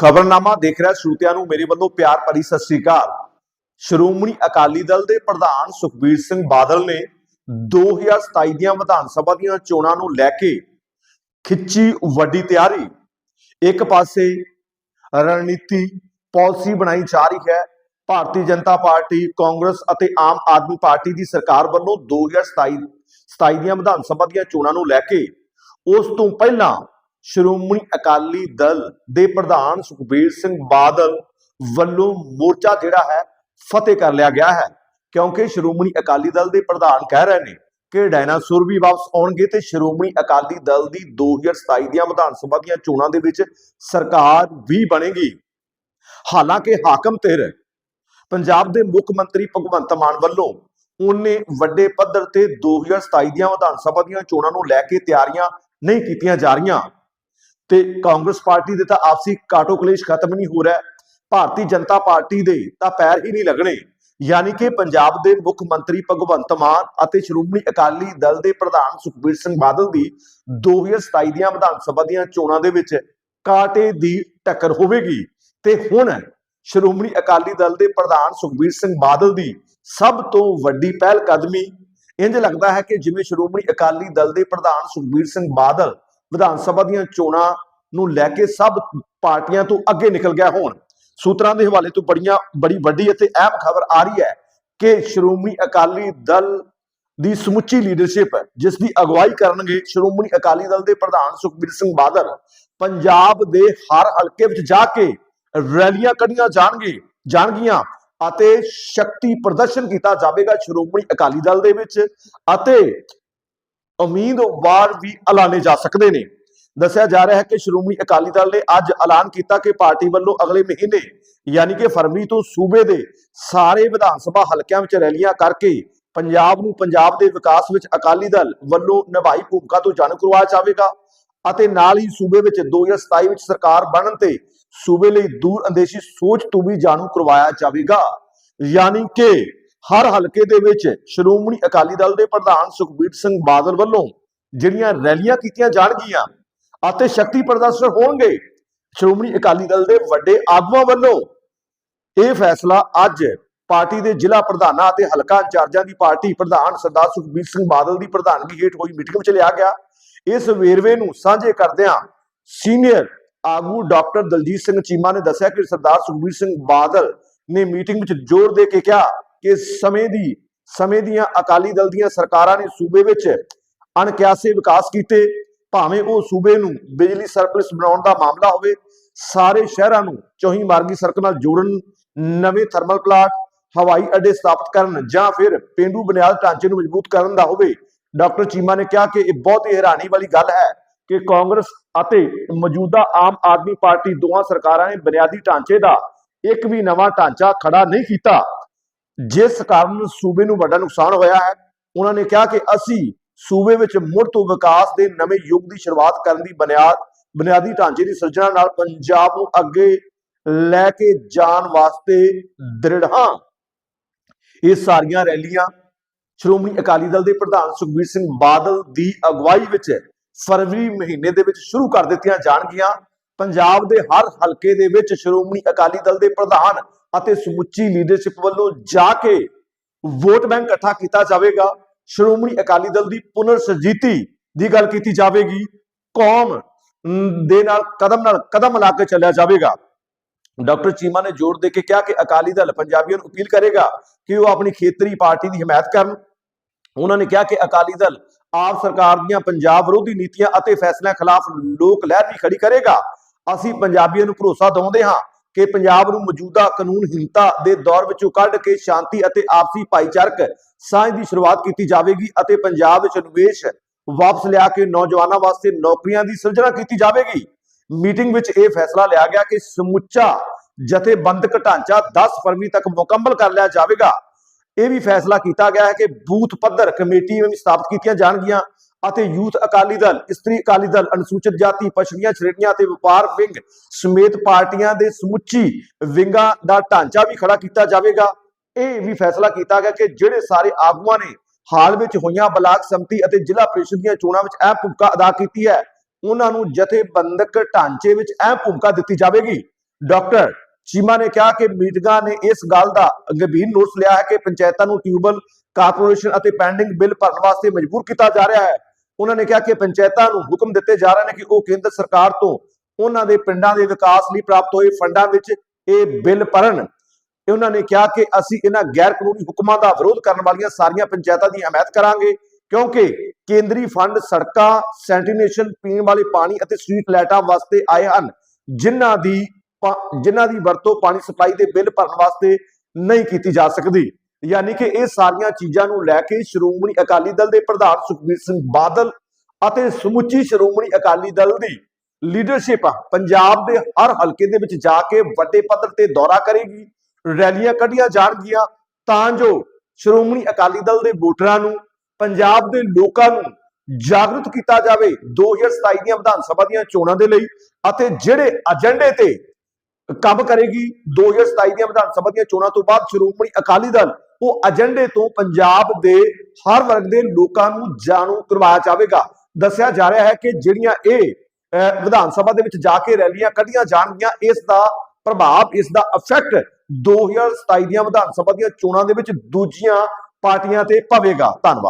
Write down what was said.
ਖਬਰਨਾਮਾ ਦੇਖ ਰਿਹਾ ਸਰੋਤਿਆਂ ਨੂੰ ਮੇਰੇ ਵੱਲੋਂ ਪਿਆਰ ਭਰੀ ਸਤਿ ਸ੍ਰੀ ਅਕਾਲ। ਸ਼੍ਰੋਮਣੀ ਅਕਾਲੀ ਦਲ ਦੇ ਪ੍ਰਧਾਨ ਸੁਖਬੀਰ ਸਿੰਘ ਬਾਦਲ ਨੇ 2027 ਦੀਆਂ ਵਿਧਾਨ ਸਭਾ ਦੀਆਂ ਚੋਣਾਂ ਨੂੰ ਲੈ ਕੇ ਖਿੱਚੀ ਵੱਡੀ ਤਿਆਰੀ। ਇੱਕ ਪਾਸੇ ਰਣਨੀਤੀ ਪਾਲਿਸੀ ਬਣਾਈ ਜਾ ਰਹੀ ਹੈ। ਭਾਰਤੀ ਜਨਤਾ ਪਾਰਟੀ, ਕਾਂਗਰਸ ਅਤੇ ਆਮ ਆਦਮੀ ਪਾਰਟੀ ਦੀ ਸਰਕਾਰ ਵੱਲੋਂ 2027 27 ਦੀਆਂ ਵਿਧਾਨ ਸਭਾ ਦੀਆਂ ਚੋਣਾਂ ਨੂੰ ਲੈ ਕੇ ਉਸ ਤੋਂ ਪਹਿਲਾਂ ਸ਼੍ਰੋਮਣੀ ਅਕਾਲੀ ਦਲ ਦੇ ਪ੍ਰਧਾਨ ਸੁਖਬੀਰ ਸਿੰਘ ਬਾਦਲ ਵੱਲੋਂ ਮੋਰਚਾ ਜਿਹੜਾ ਹੈ, ਫਤਿਹ ਕਰ ਲਿਆ ਗਿਆ ਹੈ। ਕਿਉਂਕਿ ਸ਼੍ਰੋਮਣੀ ਅਕਾਲੀ ਦਲ ਦੇ ਪ੍ਰਧਾਨ ਕਹਿ ਰਹੇ ਨੇ ਕਿ ਡਾਇਨਾਸੌਰ ਵੀ ਵਾਪਸ ਆਉਣਗੇ ਤੇ ਸ਼੍ਰੋਮਣੀ ਅਕਾਲੀ ਦਲ ਦੀ 2027 ਦੀਆਂ ਵਿਧਾਨ ਸਭਾ ਦੀਆਂ ਚੋਣਾਂ ਦੇ ਵਿੱਚ ਸਰਕਾਰ ਵੀ ਬਣੇਗੀ। ਹਾਲਾਂਕਿ ਹਾਕਮ ਧਿਰ ਪੰਜਾਬ ਦੇ ਮੁੱਖ ਮੰਤਰੀ ਭਗਵੰਤ ਮਾਨ ਵੱਲੋਂ ਉਹਨੇ ਵੱਡੇ ਪੱਧਰ ਤੇ 2027 ਦੀਆਂ ਵਿਧਾਨ ਸਭਾ ਦੀਆਂ ਚੋਣਾਂ ਨੂੰ ਲੈ ਕੇ ਤਿਆਰੀਆਂ ਨਹੀਂ ਕੀਤੀਆਂ ਜਾ ਰਹੀਆਂ। ਤੇ ਕਾਂਗਰਸ ਪਾਰਟੀ ਦੇ ਤਾਂ ਆਪਸੀ ਕਾਟੋ ਕਲੇਸ਼ ਖਤਮ ਨਹੀਂ ਹੋ ਰਿਹਾ ਭਾਰਤੀ ਜਨਤਾ ਪਾਰਟੀ ਦੇ ਤਾਂ ਪੈਰ ਹੀ ਨਹੀਂ ਲੱਗਣੇ। ਯਾਨੀ ਕਿ ਪੰਜਾਬ ਦੇ ਮੁੱਖ ਮੰਤਰੀ ਭਗਵੰਤ ਮਾਨ ਅਤੇ ਸ਼੍ਰੋਮਣੀ ਅਕਾਲੀ ਦਲ ਦੇ ਪ੍ਰਧਾਨ ਸੁਖਬੀਰ ਸਿੰਘ ਬਾਦਲ ਦੀ 2027 ਦੀਆਂ ਵਿਧਾਨ ਸਭਾ ਦੀਆਂ ਚੋਣਾਂ ਦੇ ਵਿੱਚ ਕਾਟੇ ਦੀ ਟੱਕਰ ਹੋਵੇਗੀ। ਤੇ ਹੁਣ ਸ਼੍ਰੋਮਣੀ ਅਕਾਲੀ ਦਲ ਦੇ ਪ੍ਰਧਾਨ ਸੁਖਬੀਰ ਸਿੰਘ ਬਾਦਲ ਦੀ ਸਭ ਤੋਂ ਵੱਡੀ ਪਹਿਲ ਕਦਮੀ ਇੰਜ ਲੱਗਦਾ ਹੈ ਕਿ ਜਿਵੇਂ ਸ਼੍ਰੋਮਣੀ ਅਕਾਲੀ ਦਲ ਦੇ ਪ੍ਰਧਾਨ ਸੁਖਬੀਰ ਸਿੰਘ ਬਾਦਲ ਵਿਧਾਨ ਸਭਾ ਦੀਆਂ ਚੋਣਾਂ ਨੂੰ ਲੈ ਕੇ ਸਭ ਪਾਰਟੀਆਂ ਤੋਂ ਅੱਗੇ ਨਿਕਲ ਗਿਆ ਹੋਣ। ਸੂਤਰਾਂ ਦੇ ਹਵਾਲੇ ਤੋਂ ਬੜੀਆਂ, ਬੜੀ ਵੱਡੀ ਅਤੇ ਅਹਿਮ ਖਬਰ ਆ ਰਹੀ ਹੈ ਕਿ ਸ਼੍ਰੋਮਣੀ ਅਕਾਲੀ ਦਲ ਦੀ ਸਮੁੱਚੀ ਲੀਡਰਸ਼ਿਪ ਜਿਸ ਦੀ ਅਗਵਾਈ ਕਰਨਗੇ ਸ਼੍ਰੋਮਣੀ ਅਕਾਲੀ ਦਲ ਦੇ ਪ੍ਰਧਾਨ ਸੁਖਬੀਰ ਸਿੰਘ ਬਾਦਲ, ਪੰਜਾਬ ਦੇ ਹਰ ਹਲਕੇ ਵਿੱਚ ਜਾ ਕੇ ਰੈਲੀਆਂ ਕੱਢੀਆਂ ਜਾਣਗੇ, ਜਾਣਗੀਆਂ ਅਤੇ ਸ਼ਕਤੀ ਪ੍ਰਦਰਸ਼ਨ ਕੀਤਾ ਜਾਵੇਗਾ ਸ਼੍ਰੋਮਣੀ ਅਕਾਲੀ ਦਲ ਦੇ ਵਿੱਚ ਅਤੇ ਉਮੀਦਵਾਰ ਵੀ ਐਲਾਨੇ ਜਾ ਸਕਦੇ ਨੇ। ਦੱਸਿਆ ਜਾ ਰਿਹਾ ਹੈ ਕਿ ਸ਼੍ਰੋਮਣੀ ਅਕਾਲੀ ਦਲ ਨੇ ਅੱਜ ਐਲਾਨ ਕੀਤਾ ਕਿ ਪਾਰਟੀ ਵੱਲੋਂ ਅਗਲੇ ਮਹੀਨੇ, ਯਾਨੀ ਕਿ ਫਰਵਰੀ ਤੋਂ ਸੂਬੇ ਦੇ ਸਾਰੇ ਵਿਧਾਨ ਸਭਾ ਹਲਕਿਆਂ ਵਿੱਚ ਰੈਲੀਆਂ ਕਰਕੇ ਪੰਜਾਬ ਨੂੰ ਪੰਜਾਬ ਦੇ ਵਿਕਾਸ ਵਿੱਚ ਅਕਾਲੀ ਦਲ ਵੱਲੋਂ ਨਿਭਾਈ ਭੂਮਿਕਾ ਤੋਂ ਜਾਣੂ ਕਰਵਾਇਆ ਜਾਵੇਗਾ ਅਤੇ ਨਾਲ ਹੀ ਸੂਬੇ ਵਿੱਚ 2027 ਵਿੱਚ ਸਰਕਾਰ ਬਣਨ ਤੇ ਸੂਬੇ ਲਈ ਦੂਰ ਅੰਦੇਸ਼ੀ ਸੋਚ ਤੋਂ ਵੀ ਜਾਣੂ ਕਰਵਾਇਆ ਜਾਵੇਗਾ। ਯਾਨੀ ਕਿ ਹਰ ਹਲਕੇ ਦੇ ਵਿੱਚ ਸ਼੍ਰੋਮਣੀ ਅਕਾਲੀ ਦਲ ਦੇ ਪ੍ਰਧਾਨ ਸੁਖਬੀਰ ਸਿੰਘ ਬਾਦਲ ਵੱਲੋਂ ਜਿਹੜੀਆਂ ਰੈਲੀਆਂ ਕੀਤੀਆਂ ਜਾਣਗੀਆਂ ਅਤੇ ਸ਼ਕਤੀ ਪ੍ਰਦਰਸ਼ਨ ਹੋਣਗੇ, ਸ਼੍ਰੋਮਣੀ ਅਕਾਲੀ ਦਲ ਦੇ ਵੱਡੇ ਆਗੂਆਂ ਵੱਲੋਂ ਇਹ ਫੈਸਲਾ ਅੱਜ ਪਾਰਟੀ ਦੇ ਜ਼ਿਲ੍ਹਾ ਪ੍ਰਧਾਨਾਂ ਅਤੇ ਹਲਕਾ ਇੰਚਾਰਜਾਂ ਦੀ ਪਾਰਟੀ ਪ੍ਰਧਾਨ ਸਰਦਾਰ ਸੁਖਬੀਰ ਸਿੰਘ ਬਾਦਲ ਦੀ ਪ੍ਰਧਾਨਗੀ ਹੇਠ ਹੋਈ ਮੀਟਿੰਗ ਵਿੱਚ ਲਿਆ ਗਿਆ। ਇਸ ਵੇਰਵੇ ਨੂੰ ਸਾਂਝੇ ਕਰਦਿਆਂ ਸੀਨੀਅਰ ਆਗੂ ਡਾਕਟਰ ਦਲਜੀਤ ਸਿੰਘ ਚੀਮਾ ਨੇ ਦੱਸਿਆ ਕਿ ਸਰਦਾਰ ਸੁਖਬੀਰ ਸਿੰਘ ਬਾਦਲ ਨੇ ਮੀਟਿੰਗ ਵਿੱਚ ਜ਼ੋਰ ਦੇ ਕੇ ਕਿਹਾ ਕਿ ਸਮੇਂ ਦੀ, ਸਮੇਂ ਦੀਆਂ ਅਕਾਲੀ ਦਲ ਦੀਆਂ ਸਰਕਾਰਾਂ ਨੇ ਸੂਬੇ ਵਿੱਚ ਅਣਕਿਆਸੇ ਵਿਕਾਸ ਕੀਤੇ, ਭਾਵੇਂ ਉਹ ਸੂਬੇ ਨੂੰ ਬਿਜਲੀ ਸਰਪਲਸ ਬਣਾਉਣ ਦਾ ਮਾਮਲਾ ਹੋਵੇ, ਸਾਰੇ ਸ਼ਹਿਰਾਂ ਨੂੰ ਚੌਹੀ ਮਾਰਗੀ ਸੜਕ ਨਾਲ ਜੋੜਨ, ਨਵੇਂ ਥਰਮਲ ਪਲਾਂਟ ਹਵਾਈ ਅੱਡੇ ਸਥਾਪਿਤ ਕਰਨ ਜਾਂ ਫਿਰ ਪੇਂਡੂ ਬੁਨਿਆਦ ਢਾਂਚੇ ਨੂੰ ਮਜ਼ਬੂਤ ਕਰਨ ਦਾ ਹੋਵੇ। ਡਾਕਟਰ ਚੀਮਾ ਨੇ ਕਿਹਾ ਕਿ ਇਹ ਬਹੁਤ ਹੀ ਹੈਰਾਨੀ ਵਾਲੀ ਗੱਲ ਹੈ ਕਿ ਕਾਂਗਰਸ ਅਤੇ ਮੌਜੂਦਾ ਆਮ ਆਦਮੀ ਪਾਰਟੀ ਦੋਹਾਂ ਸਰਕਾਰਾਂ ਨੇ ਬੁਨਿਆਦੀ ਢਾਂਚੇ ਦਾ ਇੱਕ ਵੀ ਨਵਾਂ ਢਾਂਚਾ ਖੜਾ ਨਹੀਂ ਕੀਤਾ। ਜਿਸ ਕਾਰਨ ਸੂਬੇ ਨੂੰ ਵੱਡਾ ਨੁਕਸਾਨ ਹੋਇਆ ਹੈ ਉਹਨਾਂ ਨੇ ਕਿਹਾ ਕਿ ਅਸੀਂ ਸੂਬੇ ਵਿੱਚ ਮੁੜ ਤੋਂ ਵਿਕਾਸ ਦੇ ਨਵੇਂ ਯੁੱਗ ਦੀ ਸ਼ੁਰੂਆਤ ਕਰਨ ਦੀ ਬੁਨਿਆਦ ਬੁਨਿਆਦੀ ਢਾਂਚੇ ਦੀ ਸਿਰਜਣਾ ਨਾਲ ਪੰਜਾਬ ਨੂੰ ਅੱਗੇ ਲੈ ਕੇ ਜਾਣ ਵਾਸਤੇ ਦ੍ਰਿੜ ਹਾਂ। ਇਹ ਸਾਰੀਆਂ ਰੈਲੀਆਂ ਸ਼੍ਰੋਮਣੀ ਅਕਾਲੀ ਦਲ ਦੇ ਪ੍ਰਧਾਨ ਸੁਖਬੀਰ ਸਿੰਘ ਬਾਦਲ ਦੀ ਅਗਵਾਈ ਵਿੱਚ ਫਰਵਰੀ ਮਹੀਨੇ ਦੇ ਵਿੱਚ ਸ਼ੁਰੂ ਕਰ ਦਿੱਤੀਆਂ ਜਾਣਗੀਆਂ। ਪੰਜਾਬ ਦੇ ਹਰ ਹਲਕੇ ਦੇ ਵਿੱਚ ਸ਼੍ਰੋਮਣੀ ਅਕਾਲੀ ਦਲ ਦੇ ਪ੍ਰਧਾਨ ਅਤੇ ਸਮੁੱਚੀ ਲੀਡਰਸ਼ਿਪ ਵੱਲੋਂ ਜਾ ਕੇ ਵੋਟ ਬੈਂਕ ਇਕੱਠਾ ਕੀਤਾ ਜਾਵੇਗਾ। ਸ਼੍ਰੋਮਣੀ ਅਕਾਲੀ ਦਲ ਦੀ ਪੁਨਰ ਸਰਜੀਤੀ ਦੀ ਗੱਲ ਕੀਤੀ ਜਾਵੇਗੀ। ਕੌਮ ਦੇ ਨਾਲ ਕਦਮ ਨਾਲ ਕਦਮ ਲਾ ਕੇ ਚੱਲਿਆ ਜਾਵੇਗਾ। ਡਾਕਟਰ ਚੀਮਾ ਨੇ ਜ਼ੋਰ ਦੇ ਕੇ ਕਿਹਾ ਕਿ ਅਕਾਲੀ ਦਲ ਪੰਜਾਬੀਆਂ ਨੂੰ ਅਪੀਲ ਕਰੇਗਾ ਕਿ ਉਹ ਆਪਣੀ ਖੇਤਰੀ ਪਾਰਟੀ ਦੀ ਹਮਾਇਤ ਕਰਨ। ਉਹਨਾਂ ਨੇ ਕਿਹਾ ਕਿ ਅਕਾਲੀ ਦਲ ਆਪ ਸਰਕਾਰ ਦੀਆਂ ਪੰਜਾਬ ਵਿਰੋਧੀ ਨੀਤੀਆਂ ਅਤੇ ਫੈਸਲਿਆਂ ਖਿਲਾਫ ਲੋਕ ਲਹਿਰ ਵੀ ਖੜੀ ਕਰੇਗਾ। ਅਸੀਂ ਪੰਜਾਬੀਆਂ ਨੂੰ ਭਰੋਸਾ ਦਿਵਾਉਂਦੇ ਹਾਂ ਕਿ ਪੰਜਾਬ ਨੂੰ ਮੌਜੂਦਾ ਕਾਨੂੰਨਹੀਨਤਾ ਦੇ ਦੌਰ ਵਿੱਚੋਂ ਕੱਢ ਕੇ ਸ਼ਾਂਤੀ ਅਤੇ ਆਪਸੀ ਭਾਈਚਾਰਕ ਸਾਂਝ ਦੀ ਸ਼ੁਰੂਆਤ ਕੀਤੀ ਜਾਵੇਗੀ ਅਤੇ ਪੰਜਾਬ ਵਿੱਚ ਨਿਵੇਸ਼ ਵਾਪਸ ਲਿਆ ਕੇ ਨੌਜਵਾਨਾਂ ਵਾਸਤੇ ਨੌਕਰੀਆਂ ਦੀ ਸਿਰਜਣਾ ਕੀਤੀ ਜਾਵੇਗੀ। ਮੀਟਿੰਗ ਵਿੱਚ ਇਹ ਫੈਸਲਾ ਲਿਆ ਗਿਆ ਕਿ ਸਮੁੱਚਾ ਜਥੇਬੰਦਕ ਢਾਂਚਾ 10 ਫਰਵਰੀ ਤੱਕ ਮੁਕੰਮਲ ਕਰ ਲਿਆ ਜਾਵੇਗਾ। ਇਹ ਵੀ ਫੈਸਲਾ ਕੀਤਾ ਗਿਆ ਹੈ ਕਿ ਬੂਥ ਪੱਧਰ ਕਮੇਟੀ ਵੀ ਸਥਾਪਿਤ ਕੀਤੀਆਂ ਜਾਣਗੀਆਂ। ਅਤੇ ਯੂਥ ਅਕਾਲੀ ਦਲ, ਇਸਤਰੀ ਅਕਾਲੀ ਦਲ, ਅਨੁਸੂਚਿਤ ਜਾਤੀ, ਪਛੜੀਆਂ ਸ਼੍ਰੇਣੀਆਂ ਅਤੇ ਵਪਾਰ ਵਿੰਗ ਸਮੇਤ ਪਾਰਟੀਆਂ ਦੇ ਸਮੁੱਚੀ ਵਿੰਗਾਂ ਦਾ ਢਾਂਚਾ ਵੀ ਖੜਾ ਕੀਤਾ ਜਾਵੇਗਾ। ਇਹ ਵੀ ਫੈਸਲਾ ਕੀਤਾ ਗਿਆ ਕਿ ਜਿਹੜੇ ਸਾਰੇ ਆਗੂਆਂ ਨੇ ਹਾਲ ਵਿੱਚ ਹੋਈਆਂ ਬਲਾਕ ਸੰਮਤੀ ਅਤੇ ਜ਼ਿਲ੍ਹਾ ਪ੍ਰੀਸ਼ਦ ਦੀਆਂ ਚੋਣਾਂ ਵਿੱਚ ਅਹਿਮ ਭੂਮਿਕਾ ਅਦਾ ਕੀਤੀ ਹੈ, ਉਹਨਾਂ ਨੂੰ ਜਥੇਬੰਦਕ ਢਾਂਚੇ ਵਿੱਚ ਅਹਿਮ ਭੂਮਿਕਾ ਦਿੱਤੀ ਜਾਵੇਗੀ। ਡਾਕਟਰ ਚੀਮਾ ਨੇ ਕਿਹਾ ਕਿ ਮੀਟਿੰਗਾਂ ਨੇ ਇਸ ਗੱਲ ਦਾ ਗੰਭੀਰ ਨੋਟਿਸ ਲਿਆ ਹੈ ਕਿ ਪੰਚਾਇਤਾਂ ਨੂੰ ਟਿਊਬਲ ਕਾਰਪੋਰੇਸ਼ਨ ਅਤੇ ਪੈਂਡਿੰਗ ਬਿੱਲ ਭਰਨ ਵਾਸਤੇ ਮਜਬੂਰ ਕੀਤਾ ਜਾ ਰਿਹਾ ਹੈ। ਉਹਨਾਂ ਨੇ ਕਿਹਾ ਕਿ ਪੰਚਾਇਤਾਂ ਨੂੰ ਹੁਕਮ ਦਿੱਤੇ ਜਾ ਰਹੇ ਨੇ ਕਿ ਉਹ ਕੇਂਦਰ ਸਰਕਾਰ ਤੋਂ ਉਹਨਾਂ ਦੇ ਪਿੰਡਾਂ ਦੇ ਵਿਕਾਸ ਲਈ ਪ੍ਰਾਪਤ ਹੋਏ ਫੰਡਾਂ ਵਿੱਚ ਇਹ ਬਿੱਲ ਭਰਨ। ਉਹਨਾਂ ਨੇ ਕਿਹਾ ਕਿ ਅਸੀਂ ਇਹਨਾਂ ਗੈਰ ਕਾਨੂੰਨੀ ਹੁਕਮਾਂ ਦਾ ਵਿਰੋਧ ਕਰਨ ਵਾਲੀਆਂ ਸਾਰੀਆਂ ਪੰਚਾਇਤਾਂ ਦੀ ਹਮਾਇਤ ਕਰਾਂਗੇ, ਕਿਉਂਕਿ ਕੇਂਦਰੀ ਫੰਡ ਸੜਕਾਂ, ਸੈਂਟੀਨੇਸ਼ਨ ਪੀਣ ਵਾਲੇ ਪਾਣੀ ਅਤੇ ਸਟਰੀਟ ਲਾਈਟਾਂ ਵਾਸਤੇ ਆਏ ਹਨ। ਜਿਨ੍ਹਾਂ ਦੀ ਪਾ- ਜਿਨ੍ਹਾਂ ਦੀ ਵਰਤੋਂ ਪਾਣੀ ਸਪਲਾਈ ਦੇ ਬਿੱਲ ਭਰਨ ਵਾਸਤੇ ਨਹੀਂ ਕੀਤੀ ਜਾ ਸਕਦੀ। ਯਾਨੀ ਕਿ ਇਹ ਸਾਰੀਆਂ ਚੀਜ਼ਾਂ ਨੂੰ ਲੈ ਕੇ ਸ਼੍ਰੋਮਣੀ ਅਕਾਲੀ ਦਲ ਦੇ ਪ੍ਰਧਾਨ ਸੁਖਬੀਰ ਸਿੰਘ ਬਾਦਲ ਅਤੇ ਸਮੁੱਚੀ ਸ਼੍ਰੋਮਣੀ ਅਕਾਲੀ ਦਲ ਦੀ ਲੀਡਰਸ਼ਿਪ ਪੰਜਾਬ ਦੇ ਹਰ ਹਲਕੇ ਦੇ ਵਿੱਚ ਜਾ ਕੇ ਵੱਡੇ ਪੱਧਰ ਤੇ ਦੌਰਾ ਕਰੇਗੀ, ਰੈਲੀਆਂ ਕੱਢੀਆਂ ਜਾਣਗੀਆਂ, ਤਾਂ ਜੋ ਸ਼੍ਰੋਮਣੀ ਅਕਾਲੀ ਦਲ ਦੇ ਵੋਟਰਾਂ ਨੂੰ, ਪੰਜਾਬ ਦੇ ਲੋਕਾਂ ਨੂੰ ਜਾਗਰੂਕ ਕੀਤਾ ਜਾਵੇ 2027 ਦੀਆਂ ਵਿਧਾਨ ਸਭਾ ਦੀਆਂ ਚੋਣਾਂ ਦੇ ਲਈ ਅਤੇ ਜਿਹੜੇ ਏਜੰਡੇ ਤੇ ਕੰਮ ਕਰੇਗੀ 2027 ਦੀਆਂ ਵਿਧਾਨ ਸਭਾ ਦੀਆਂ ਚੋਣਾਂ ਤੋਂ ਬਾਅਦ ਸ਼੍ਰੋਮਣੀ ਅਕਾਲੀ ਦਲ ਉਹ ਏਜੰਡੇ ਤੋਂ ਪੰਜਾਬ ਦੇ ਹਰ ਵਰਗ ਦੇ ਲੋਕਾਂ ਨੂੰ ਜਾਣੂ ਕਰਵਾਇਆ ਜਾਵੇਗਾ। ਦੱਸਿਆ ਜਾ ਰਿਹਾ ਹੈ ਕਿ ਜਿਹੜੀਆਂ ਇਹ ਵਿਧਾਨ ਸਭਾ ਦੇ ਵਿੱਚ ਜਾ ਕੇ ਰੈਲੀਆਂ ਕੱਢੀਆਂ ਜਾਣਗੀਆਂ, ਇਸ ਦਾ ਪ੍ਰਭਾਵ, ਇਸ ਦਾ ਇਫੈਕਟ 2027 ਦੀਆਂ ਵਿਧਾਨ ਸਭਾ ਦੀਆਂ ਚੋਣਾਂ ਦੇ ਵਿੱਚ ਦੂਜੀਆਂ ਪਾਰਟੀਆਂ ਤੇ ਪਵੇਗਾ। ਧੰਨਵਾਦ।